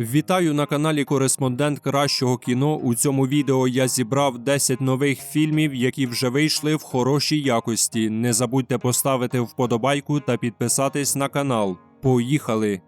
Вітаю на каналі Кореспондент Кращого кіно. У цьому відео я зібрав 10 нових фільмів, які вже вийшли в хорошій якості. Не забудьте поставити вподобайку та підписатись на канал. Поїхали!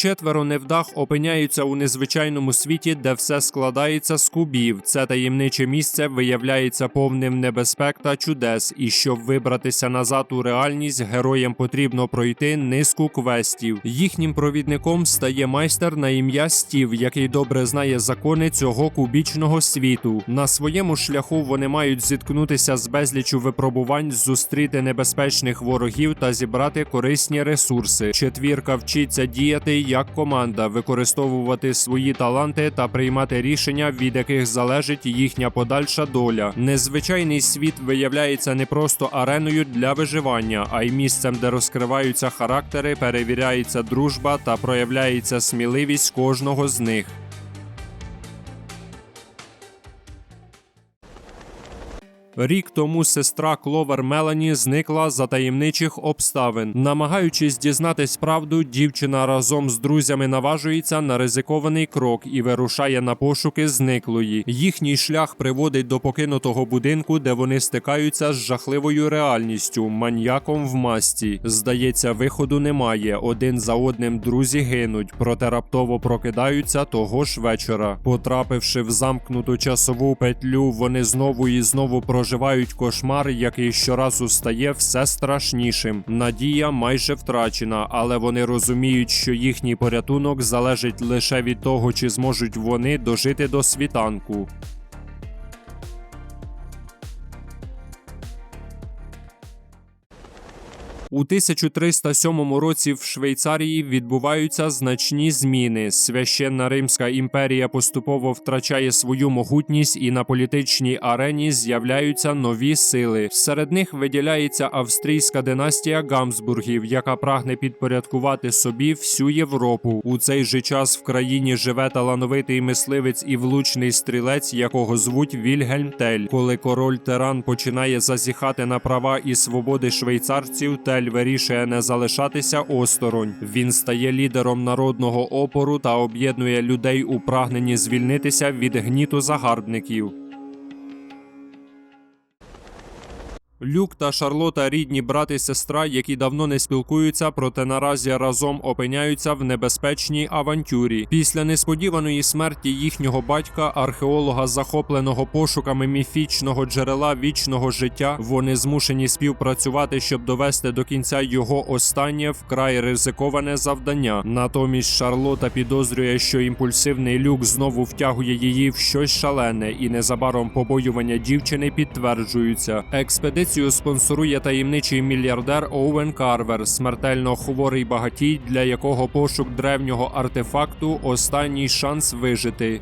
Четверо невдах опиняються у незвичайному світі, де все складається з кубів. Це таємниче місце виявляється повним небезпек та чудес. І щоб вибратися назад у реальність, героям потрібно пройти низку квестів. Їхнім провідником стає майстер на ім'я Стів, який добре знає закони цього кубічного світу. На своєму шляху вони мають зіткнутися з безлічю випробувань, зустріти небезпечних ворогів та зібрати корисні ресурси. Четвірка вчиться діяти як команда, використовувати свої таланти та приймати рішення, від яких залежить їхня подальша доля. Незвичайний світ виявляється не просто ареною для виживання, а й місцем, де розкриваються характери, перевіряється дружба та проявляється сміливість кожного з них. Рік тому сестра Кловер Мелані зникла за таємничих обставин. Намагаючись дізнатись правду, дівчина разом з друзями наважується на ризикований крок і вирушає на пошуки зниклої. Їхній шлях приводить до покинутого будинку, де вони стикаються з жахливою реальністю, маньяком в масці. Здається, виходу немає. Один за одним друзі гинуть, проте раптово прокидаються того ж вечора. Потрапивши в замкнуту часову петлю, вони знову і знову проживають кошмар, який щоразу стає все страшнішим. Надія майже втрачена, але вони розуміють, що їхній порятунок залежить лише від того, чи зможуть вони дожити до світанку. У 1307 році в Швейцарії відбуваються значні зміни. Священна Римська імперія поступово втрачає свою могутність, і на політичній арені з'являються нові сили. Серед них виділяється австрійська династія Гамсбургів, яка прагне підпорядкувати собі всю Європу. У цей же час в країні живе талановитий мисливець і влучний стрілець, якого звуть Вільгельм Тель. Коли король Теран починає зазіхати на права і свободи швейцарців, Тель вирішує не залишатися осторонь. Він стає лідером народного опору та об'єднує людей у прагненні звільнитися від гніту загарбників. Люк та Шарлота рідні брат і сестра, які давно не спілкуються, проте наразі разом опиняються в небезпечній авантюрі. Після несподіваної смерті їхнього батька, археолога, захопленого пошуками міфічного джерела вічного життя, вони змушені співпрацювати, щоб довести до кінця його останнє вкрай ризиковане завдання. Натомість Шарлота підозрює, що імпульсивний люк знову втягує її в щось шалене, і незабаром побоювання дівчини підтверджуються. Експедицію спонсорує таємничий мільярдер Оуен Карвер, смертельно хворий багатій, для якого пошук древнього артефакту останній шанс вижити.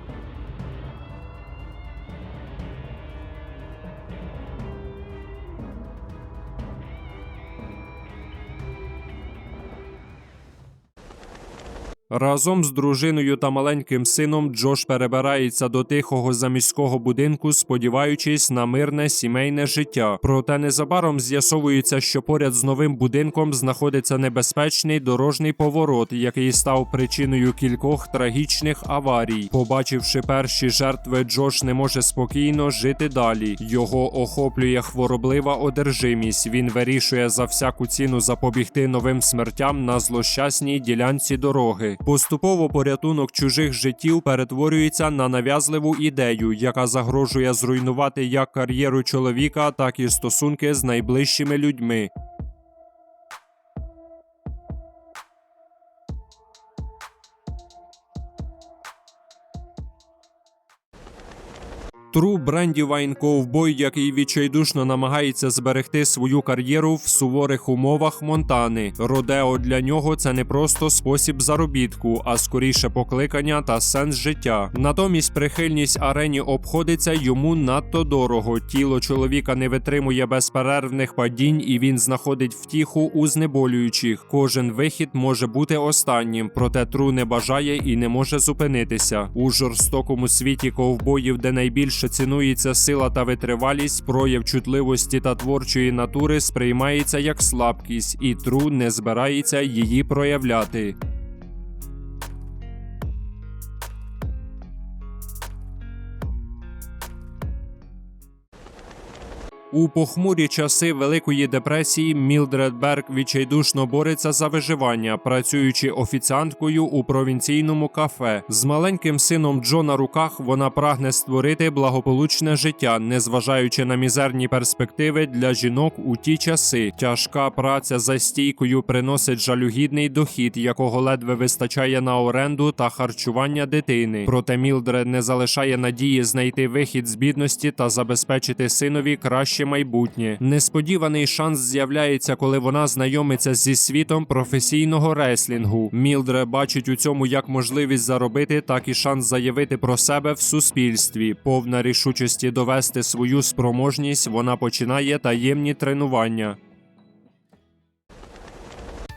Разом з дружиною та маленьким сином Джош перебирається до тихого заміського будинку, сподіваючись на мирне сімейне життя. Проте незабаром з'ясовується, що поряд з новим будинком знаходиться небезпечний дорожній поворот, який став причиною кількох трагічних аварій. Побачивши перші жертви, Джош не може спокійно жити далі. Його охоплює хвороблива одержимість. Він вирішує за всяку ціну запобігти новим смертям на злощасній ділянці дороги. Поступово порятунок чужих життів перетворюється на нав'язливу ідею, яка загрожує зруйнувати як кар'єру чоловіка, так і стосунки з найближчими людьми. Тру Брендівайн ковбой, який відчайдушно намагається зберегти свою кар'єру в суворих умовах Монтани. Родео для нього це не просто спосіб заробітку, а скоріше покликання та сенс життя. Натомість прихильність арені обходиться йому надто дорого. Тіло чоловіка не витримує безперервних падінь, і він знаходить втіху у знеболюючих. Кожен вихід може бути останнім, проте Тру не бажає і не може зупинитися. У жорстокому світі ковбоїв, де найбільше найбільше цінується сила та витривалість, прояв чутливості та творчої натури сприймається як слабкість, і тру не збирається її проявляти. У похмурі часи Великої депресії Мілдред Берг відчайдушно бореться за виживання, працюючи офіціанткою у провінційному кафе. З маленьким сином Джо на руках вона прагне створити благополучне життя, незважаючи на мізерні перспективи для жінок у ті часи. Тяжка праця за стійкою приносить жалюгідний дохід, якого ледве вистачає на оренду та харчування дитини. Проте Мілдред не залишає надії знайти вихід з бідності та забезпечити синові краще майбутнє. Несподіваний шанс з'являється, коли вона знайомиться зі світом професійного реслінгу. Мілдре бачить у цьому як можливість заробити, так і шанс заявити про себе в суспільстві. Повна рішучості довести свою спроможність, вона починає таємні тренування.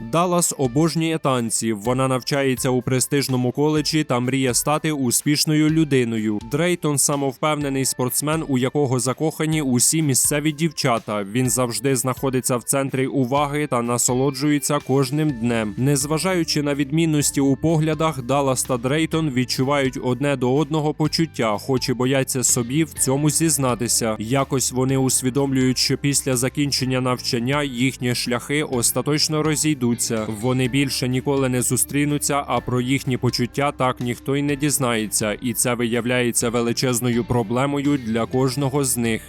Даллас обожнює танці. Вона навчається у престижному коледжі та мріє стати успішною людиною. Дрейтон самовпевнений спортсмен, у якого закохані усі місцеві дівчата. Він завжди знаходиться в центрі уваги та насолоджується кожним днем. Незважаючи на відмінності у поглядах, Даллас та Дрейтон відчувають одне до одного почуття, хоч і бояться собі в цьому зізнатися. Якось вони усвідомлюють, що після закінчення навчання їхні шляхи остаточно розійдуться. Вони більше ніколи не зустрінуться, а про їхні почуття так ніхто й не дізнається, і це виявляється величезною проблемою для кожного з них.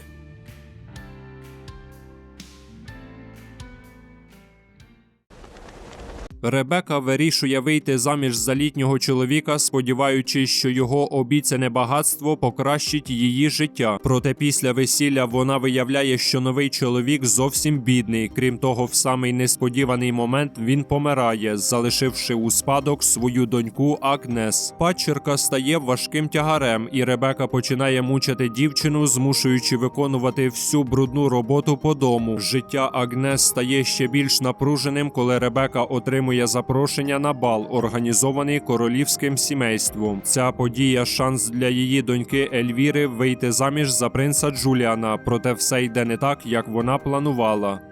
Ребека вирішує вийти заміж за літнього чоловіка, сподіваючись, що його обіцяне багатство покращить її життя. Проте після весілля вона виявляє, що новий чоловік зовсім бідний. Крім того, в самий несподіваний момент він помирає, залишивши у спадок свою доньку Агнес. Падчерка стає важким тягарем, і Ребека починає мучити дівчину, змушуючи виконувати всю брудну роботу по дому. Життя Агнес стає ще більш напруженим, коли Ребека отримує запрошення на бал, організований королівським сімейством. Ця подія шанс для її доньки Ельвіри вийти заміж за принца Джуліана, проте все йде не так, як вона планувала.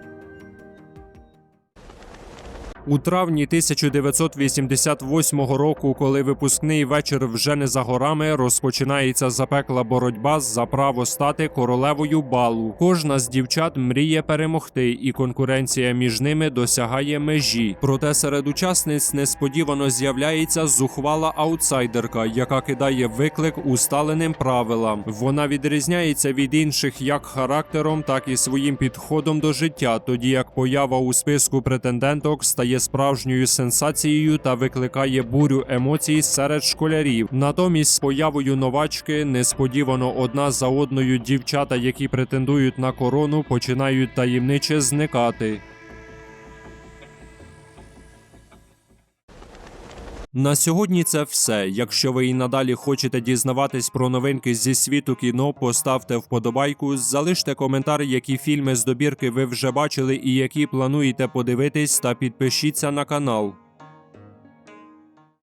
У травні 1988 року, коли випускний вечір вже не за горами, розпочинається запекла боротьба за право стати королевою балу. Кожна з дівчат мріє перемогти, і конкуренція між ними досягає межі. Проте серед учасниць несподівано з'являється зухвала аутсайдерка, яка кидає виклик усталеним правилам. Вона відрізняється від інших як характером, так і своїм підходом до життя, тоді як поява у списку претенденток стає справжньою сенсацією та викликає бурю емоцій серед школярів. Натомість з появою новачки несподівано одна за одною дівчата, які претендують на корону, починають таємниче зникати. На сьогодні це все. Якщо ви і надалі хочете дізнаватись про новинки зі світу кіно, поставте вподобайку, залиште коментар, які фільми з добірки ви вже бачили і які плануєте подивитись, та підпишіться на канал.